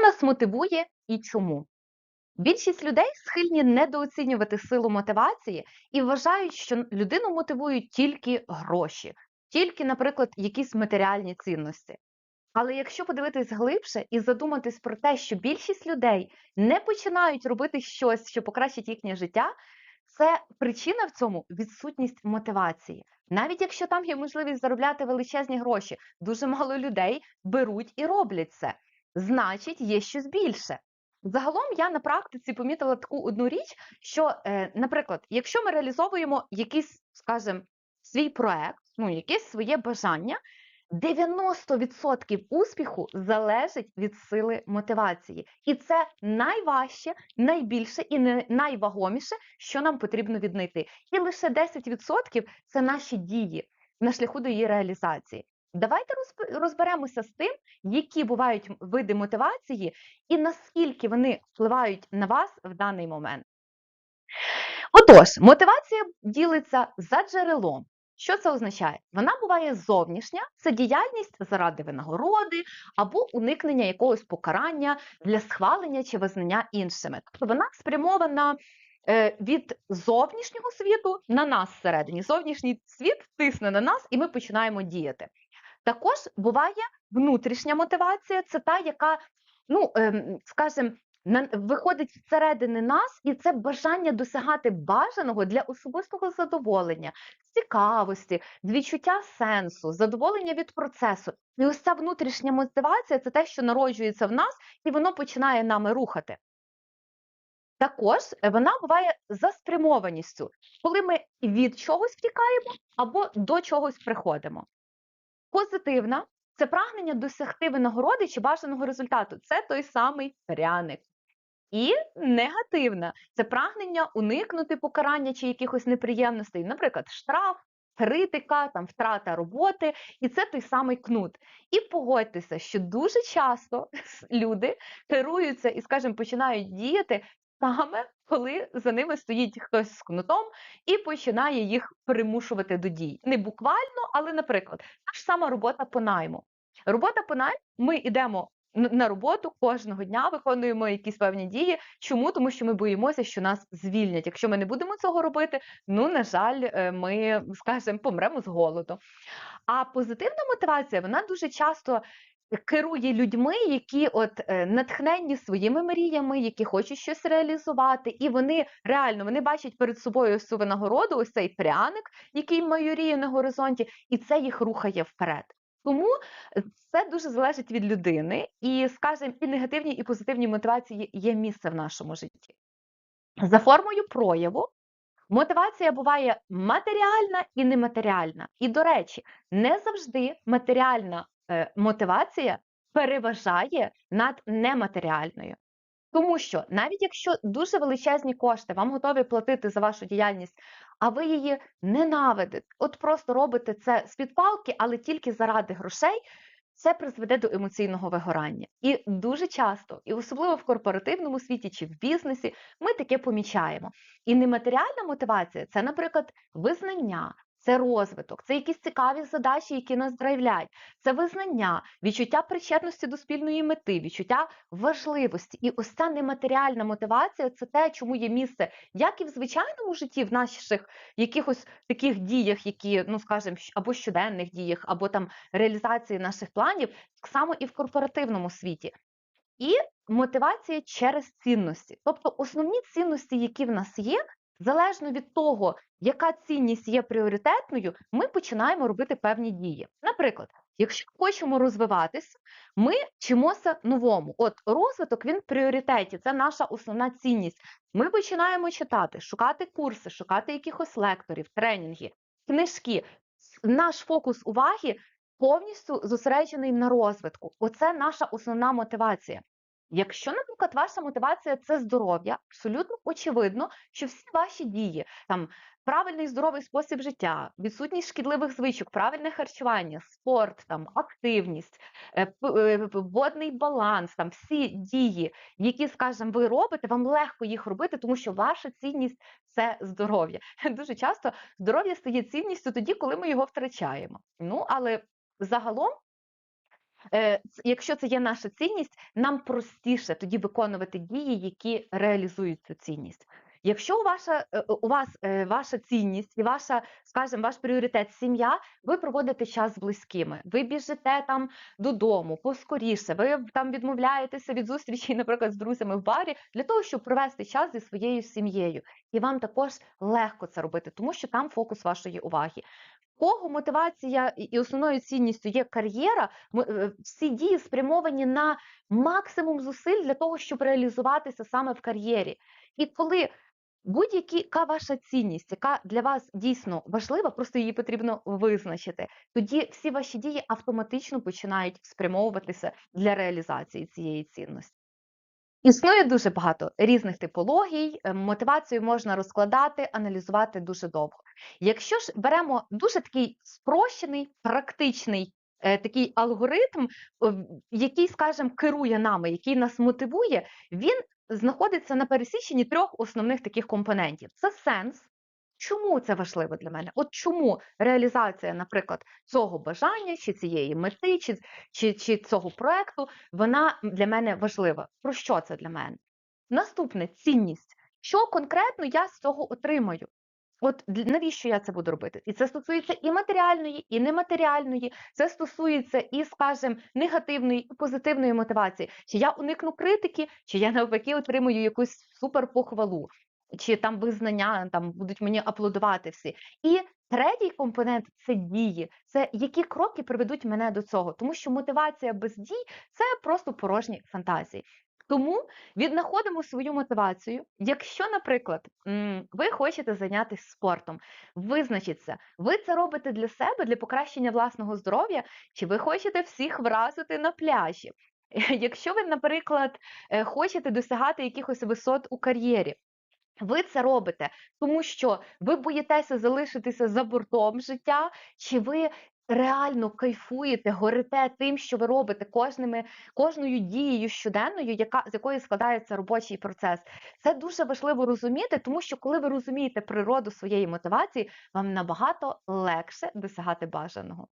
Нас мотивує і чому? Більшість людей схильні недооцінювати силу мотивації і вважають, що людину мотивують тільки гроші, тільки, наприклад, якісь матеріальні цінності. Але якщо подивитись глибше і задуматись про те, що більшість людей не починають робити щось, що покращить їхнє життя, це причина в цьому відсутність мотивації. Навіть якщо там є можливість заробляти величезні гроші, дуже мало людей беруть і роблять це. Значить, є щось більше. Загалом я на практиці помітила таку одну річ, що, е, наприклад, якщо ми реалізовуємо якийсь, скажімо, свій проект, ну якесь своє бажання, 90% успіху залежить від сили мотивації, і це найважче, найбільше і найвагоміше, що нам потрібно віднайти. І лише 10% це наші дії на шляху до її реалізації. Давайте розб- розберемося з тим, які бувають види мотивації і наскільки вони впливають на вас в даний момент. Отож, мотивація ділиться за джерелом. Що це означає? Вона буває зовнішня, це діяльність заради винагороди або уникнення якогось покарання для схвалення чи визнання іншими. Тобто вона спрямована е, від зовнішнього світу на нас всередині. Зовнішній світ тисне на нас, і ми починаємо діяти. Також буває внутрішня мотивація, це та, яка, ну, ем, скажімо, виходить зсередини нас, і це бажання досягати бажаного для особистого задоволення, цікавості, відчуття сенсу, задоволення від процесу. І ось ця внутрішня мотивація це те, що народжується в нас, і воно починає нами рухати. Також е, вона буває за спрямованістю, коли ми від чогось втікаємо або до чогось приходимо. Позитивна це прагнення досягти винагороди чи бажаного результату. Це той самий пряник. І негативна це прагнення уникнути покарання чи якихось неприємностей, наприклад, штраф, критика, там втрата роботи, і це той самий кнут. І погодьтеся, що дуже часто люди керуються і, скажімо, починають діяти саме коли за ними стоїть хтось з кнутом і починає їх примушувати до дій. Не буквально, але, наприклад, та ж сама робота по найму. Робота по найму, ми йдемо на роботу кожного дня, виконуємо якісь певні дії. Чому? Тому що ми боїмося, що нас звільнять. Якщо ми не будемо цього робити, ну на жаль, е, ми скажімо, помремо з голоду. А позитивна мотивація вона дуже часто керує людьми, які от е, натхненні своїми мріями, які хочуть щось реалізувати, і вони реально вони бачать перед собою ось цю винагороду, ось цей пряник, який майоріє на горизонті, і це їх рухає вперед. Тому е, це дуже залежить від людини, і, скажімо, і негативні, і позитивні мотивації є місце в нашому житті. За формою прояву мотивація буває матеріальна і нематеріальна. І, до речі, не завжди матеріальна мотивація переважає над нематеріальною. Тому що навіть якщо дуже величезні кошти вам готові платити за вашу діяльність, а ви її ненавидите, от просто робите це з під палки, але тільки заради грошей, це призведе до емоційного вигорання. І дуже часто, і особливо в корпоративному світі чи в бізнесі, ми таке помічаємо. І нематеріальна мотивація це, наприклад, визнання. Це розвиток, це якісь цікаві задачі, які нас драйвлять, це визнання, відчуття причетності до спільної мети, відчуття важливості. І ось ця нематеріальна мотивація це те, чому є місце як і в звичайному житті, в наших якихось таких діях, які, ну скажімо, або щоденних діях, або там реалізації наших планів, так само і в корпоративному світі. І мотивація через цінності. Тобто основні цінності, які в нас є, залежно від того, яка цінність є пріоритетною, ми починаємо робити певні дії. Наприклад, якщо хочемо розвиватися, ми вчимося новому. От розвиток він в пріоритеті, це наша основна цінність. Ми починаємо читати, шукати курси, шукати якихось лекторів, тренінги, книжки. Наш фокус уваги повністю зосереджений на розвитку. Оце наша основна мотивація. Якщо, наприклад, ваша мотивація це здоров'я, абсолютно очевидно, що всі ваші дії, там правильний здоровий спосіб життя, відсутність шкідливих звичок, правильне харчування, спорт, там активність, е, е, водний баланс, там всі дії, які, скажімо, ви робите, вам легко їх робити, тому що ваша цінність це здоров'я. Дуже часто здоров'я стає цінністю тоді, коли ми його втрачаємо. Ну але загалом якщо це є наша цінність, нам простіше тоді виконувати дії, які реалізують цю цінність. Якщо ваша е, у вас, е, ваша цінність і ваша, скажімо, ваш пріоритет сім'я, ви проводите час з близькими, ви біжите там додому поскоріше, ви там відмовляєтеся від зустрічей, наприклад, з друзями в барі для того, щоб провести час зі своєю сім'єю. І вам також легко це робити, тому що там фокус вашої уваги. Кого мотивація і основною цінністю є кар'єра, е, всі дії спрямовані на максимум зусиль для того, щоб реалізуватися саме в кар'єрі. І коли будь-які яка ваша цінність, яка для вас дійсно важлива, просто її потрібно визначити, тоді всі ваші дії автоматично починають спрямовуватися для реалізації цієї цінності. Існує дуже багато різних типологій, е, мотивацію можна розкладати, аналізувати дуже довго. Якщо ж беремо дуже такий спрощений, практичний, е, такий алгоритм, який, скажімо, керує нами, який нас мотивує, він знаходиться на пересіченні трьох основних таких компонентів. Це сенс. Чому це важливо для мене? От чому реалізація, наприклад, цього бажання, чи цієї мети, чи чи чи цього проекту, вона для мене важлива. Про що це для мене? Наступне цінність. Що конкретно я з цього отримаю? От навіщо я це буду робити? І це стосується і матеріальної, і нематеріальної, це стосується і, скажімо, негативної, і позитивної мотивації. Чи я уникну критики, чи я навпаки отримую якусь суперпохвалу, чи там визнання, там будуть мені аплодувати всі. І третій компонент це дії, це які кроки приведуть мене до цього, тому що мотивація без дій це просто порожні фантазії. Тому віднаходимо свою мотивацію. Якщо, наприклад, ви хочете зайнятися спортом, визначіться, ви це робите для себе, для покращення власного здоров'я, чи ви хочете всіх вразити на пляжі. Якщо ви, наприклад, е, хочете досягати якихось висот у кар'єрі, ви це робите, тому що ви боїтеся залишитися за бортом життя, чи ви реально кайфуєте, горите тим, що ви робите кожними кожною дією щоденною, яка з якої складається робочий процес. Це дуже важливо розуміти, тому що коли ви розумієте природу своєї мотивації, вам набагато легше досягати бажаного.